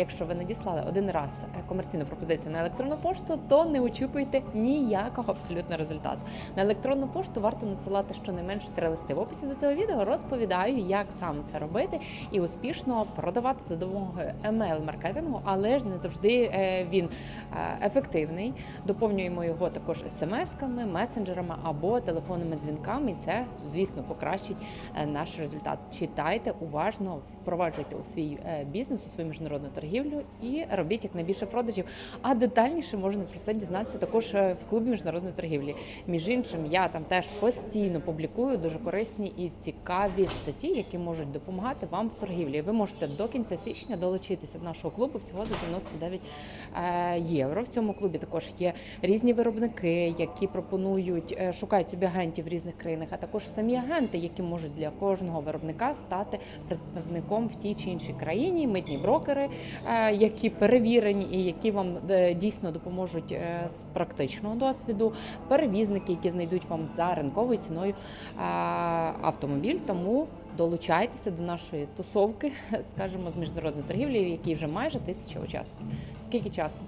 Якщо ви надіслали один раз е, комерційну пропозицію на електронну пошту, то не очікуйте ніякого абсолютно результату. На електронну пошту варто надсилати щонайменше три листи. В описі до цього відео розповідаю, як саме це робити і успішно продавати за допомогою email-маркетингу, але ж не завжди е, він е, ефективний. Доповнюємо його також смс-ками, месенджерами або телефонними дзвінками. Це, звісно, покращить наш результат. Читайте уважно, впроваджуйте у свій бізнес, у свою міжнародну торгівлю і робіть якнайбільше продажів. А детальніше можна про це дізнатися також е, в клубі міжнародної торгівлі. Між іншим, я там теж постійно публікую дуже корисні і цікаві статті, які можуть допомагати вам в торгівлі. Ви можете до кінця січня долучитися до нашого клубу всього за 99 е, євро. В цьому клубі також є різні виробники, які пропонують е, шукають собі агентів в різних країнах, а також самі агенти, які можуть для кожного виробника стати представником в тій чи іншій країні, митні брокери, які перевірені і які вам е, дійсно допоможуть е, з практичного досвіду, перевізники, які знайдуть вам за ринковою ціною е, автомобіль. Тому долучайтеся до нашої тусовки, скажімо, з міжнародної торгівлі, в якій вже майже тисяча учасників. Скільки часу?